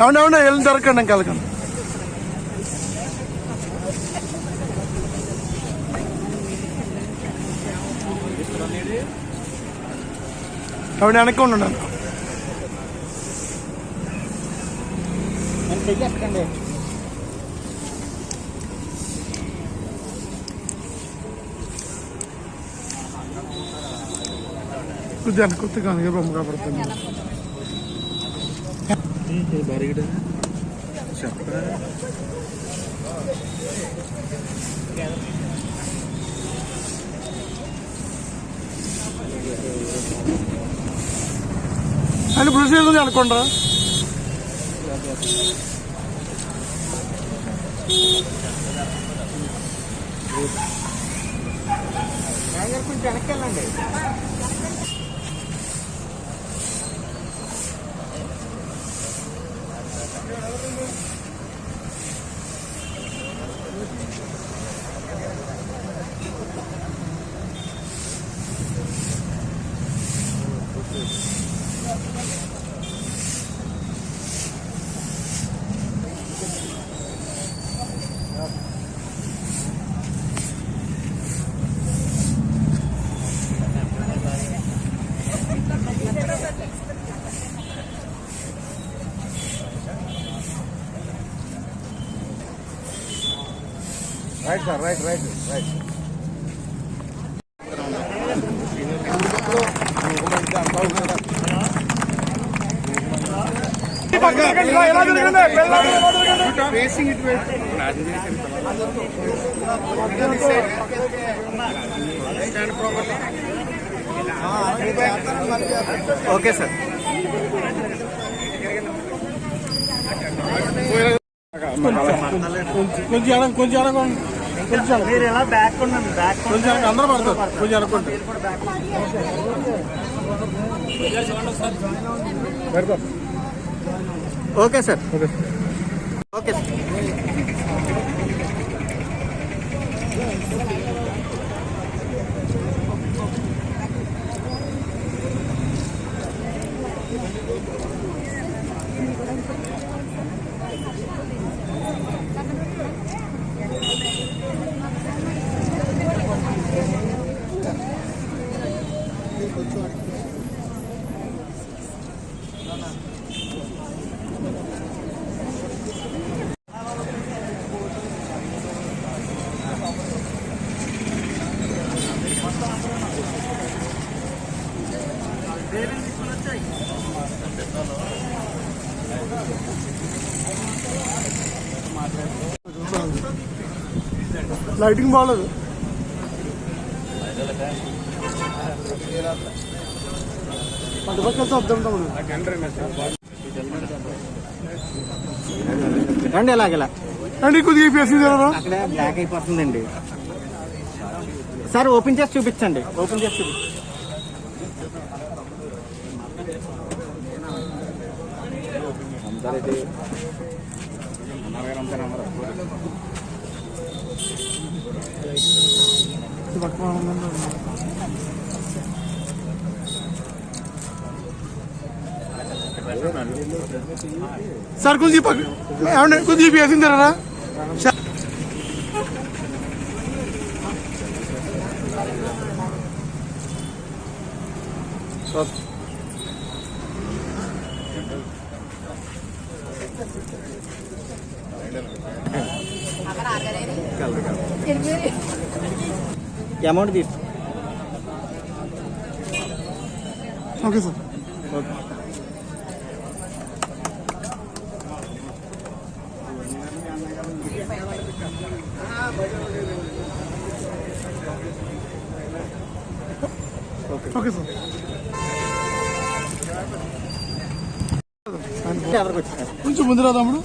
అవును అవును వెళ్ళి దొరకండి ఇంకా వెళ్ళకండి అవును వెనక్కి ఉండండి చెయ్యండి కొద్దిగా వెనక్కి barigida siapa അതിന് നടക്കണ്ട? ഞങ്ങൾക്കും ചെനക്കല്ലേ right sir right right right okay sir కొంచెం కొంచెం కొంచెం. మీరు ఎలా బ్యాక్ ఉండండి బ్యాక్ కొంచెం అందరూ పడతారు. కొంచెం అనుకోండి okay sir. Okay sir. Lighting బాగలేదు అర్థం రండి ఎలాగ ఇలా. అండి కొద్దిగా అక్కడ బ్లాక్ అయిపోతుందండి. సార్ ఓపెన్ చేసి చూపించండి. ఓపెన్ చేసి చూపించండి సార్ కొద్దిగా పక్క ఏమండి కొద్దిగా ఫేస్ తినరా అమౌంట్ తీసు. Okay sir. Okay okay. Sir. ఎవరికి వచ్చినారు కొంచెం ముందు రా తమ్ముడు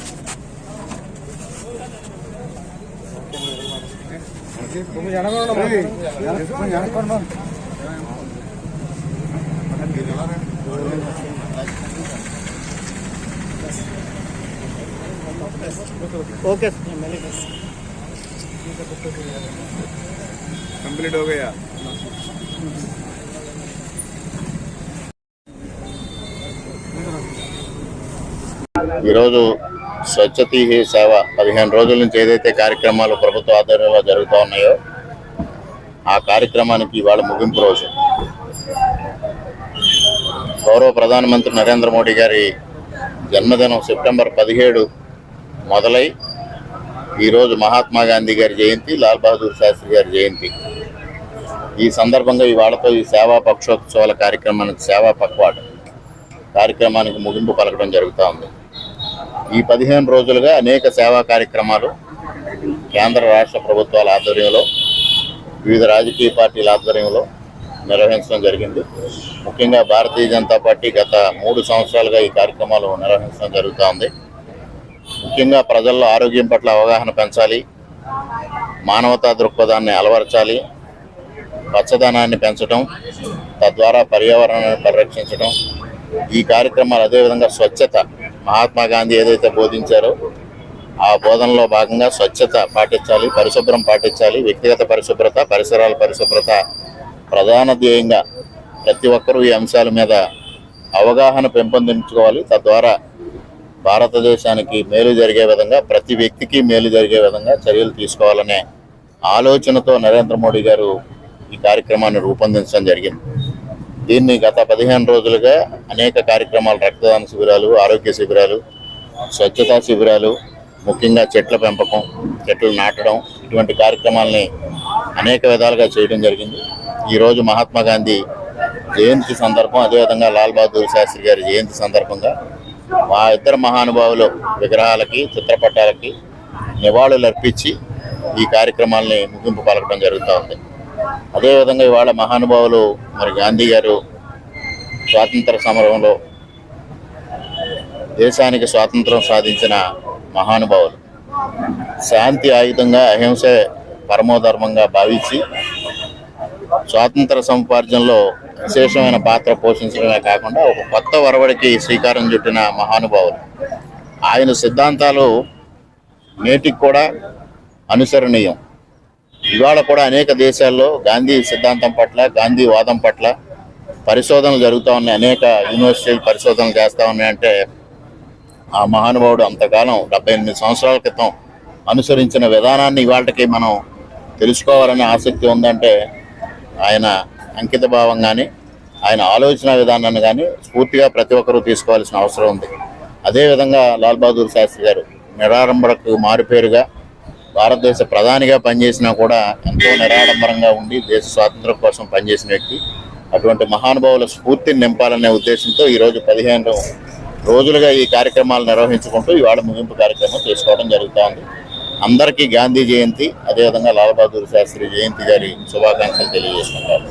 ఓకే कंप्लीट हो गया ఈరోజు స్వచ్ఛతీ హీ సేవ పదిహేను రోజుల నుంచి ఏదైతే కార్యక్రమాలు ప్రభుత్వ ఆధ్వర్యంలో జరుగుతూ ఉన్నాయో ఆ కార్యక్రమానికి ఇవాళ ముగింపు రోజు. గౌరవ ప్రధానమంత్రి నరేంద్ర మోడీ గారి జన్మదినం సెప్టెంబర్ పదిహేడు మొదలై ఈరోజు మహాత్మా గాంధీ గారి జయంతి లాల్ బహదూర్ శాస్త్రి గారి జయంతి. ఈ సందర్భంగా ఇవాళతో ఈ సేవా పక్షోత్సవాల కార్యక్రమానికి సేవా పక్వాడ్. కార్యక్రమానికి ముగింపు పలకడం జరుగుతూ ఉంది. ఈ పదిహేను రోజులుగా అనేక సేవా కార్యక్రమాలు కేంద్ర రాష్ట్ర ప్రభుత్వాల ఆధ్వర్యంలో వివిధ రాజకీయ పార్టీల ఆధ్వర్యంలో నిర్వహించడం జరిగింది. ముఖ్యంగా భారతీయ జనతా పార్టీ గత మూడు సంవత్సరాలుగా ఈ కార్యక్రమాలు నిర్వహించడం జరుగుతూ ఉంది. ముఖ్యంగా ప్రజల్లో ఆరోగ్యం పట్ల అవగాహన పెంచాలి మానవతా దృక్పథాన్ని అలవరచాలి పచ్చదనాన్ని పెంచడం తద్వారా పర్యావరణాన్ని పరిరక్షించడం ఈ కార్యక్రమాలు అదేవిధంగా స్వచ్ఛత మహాత్మా గాంధీ ఏదైతే బోధించారో ఆ బోధనలో భాగంగా స్వచ్ఛత పాటించాలి పరిశుభ్రం పాటించాలి వ్యక్తిగత పరిశుభ్రత పరిసరాల పరిశుభ్రత ప్రధాన ధ్యేయంగా ప్రతి ఒక్కరూ ఈ అంశాల మీద అవగాహన పెంపొందించుకోవాలి. తద్వారా భారతదేశానికి మేలు జరిగే విధంగా ప్రతి వ్యక్తికి మేలు జరిగే విధంగా చర్యలు తీసుకోవాలనే ఆలోచనతో నరేంద్ర మోడీ గారు ఈ కార్యక్రమాన్ని రూపొందించడం జరిగింది. దీన్ని గత పదిహేను రోజులుగా అనేక కార్యక్రమాలు రక్తదాన శిబిరాలు ఆరోగ్య శిబిరాలు స్వచ్ఛతా శిబిరాలు ముఖ్యంగా చెట్ల పెంపకం చెట్లు నాటడం ఇటువంటి కార్యక్రమాలని అనేక విధాలుగా చేయడం జరిగింది. ఈరోజు మహాత్మా గాంధీ జయంతి సందర్భం అదేవిధంగా లాల్ బహదూర్ శాస్త్రి గారి జయంతి సందర్భంగా మా ఇద్దరు మహానుభావులు విగ్రహాలకి చిత్రపటాలకి నివాళులు అర్పించి ఈ కార్యక్రమాల్ని ముగింపు పలకడం జరుగుతూ ఉంది. అదేవిధంగా ఇవాళ మహానుభావులు మరి గాంధీ గారు స్వాతంత్ర సమరంలో దేశానికి స్వాతంత్రం సాధించిన మహానుభావులు. శాంతి ఆయుధంగా అహింసే పరమోధర్మంగా భావించి స్వాతంత్ర సముపార్జనలో విశేషమైన పాత్ర పోషించడమే కాకుండా ఒక కొత్త వరవడికి శ్రీకారం చుట్టిన మహానుభావులు. ఆయన సిద్ధాంతాలు నేటికి కూడా అనుసరణీయం. ఇవాళ కూడా అనేక దేశాల్లో గాంధీ సిద్ధాంతం పట్ల గాంధీ వాదం పట్ల పరిశోధనలు జరుగుతూ ఉన్నాయి. అనేక యూనివర్సిటీలు పరిశోధనలు చేస్తూ ఉన్నాయంటే ఆ మహానుభావుడు అంతకాలం డెబ్బై ఎనిమిది సంవత్సరాల క్రితం అనుసరించిన విధానాన్ని ఇవాళకి మనం తెలుసుకోవాలనే ఆసక్తి ఉందంటే ఆయన అంకిత భావం కానీ ఆయన ఆలోచన విధానాన్ని కానీ స్ఫూర్తిగా ప్రతి ఒక్కరూ తీసుకోవాల్సిన అవసరం ఉంది. అదేవిధంగా లాల్ బహదూర్ శాస్త్రి గారు నిరారంభకు మారుపేరుగా భారతదేశ ప్రధానిగా పనిచేసినా కూడా ఎంతో నిరాడంబరంగా ఉండి దేశ స్వాతంత్రం కోసం పనిచేసిన వ్యక్తి. అటువంటి మహానుభావుల స్ఫూర్తిని నింపాలనే ఉద్దేశంతో ఈరోజు పదిహేను రోజులుగా ఈ కార్యక్రమాలు నిర్వహించుకుంటూ ఇవాళ ముగింపు కార్యక్రమం చేసుకోవడం జరుగుతోంది. అందరికీ గాంధీ జయంతి అదేవిధంగా లాల్ బహదూర్ శాస్త్రి జయంతి గారి శుభాకాంక్షలు తెలియజేసుకుంటారు.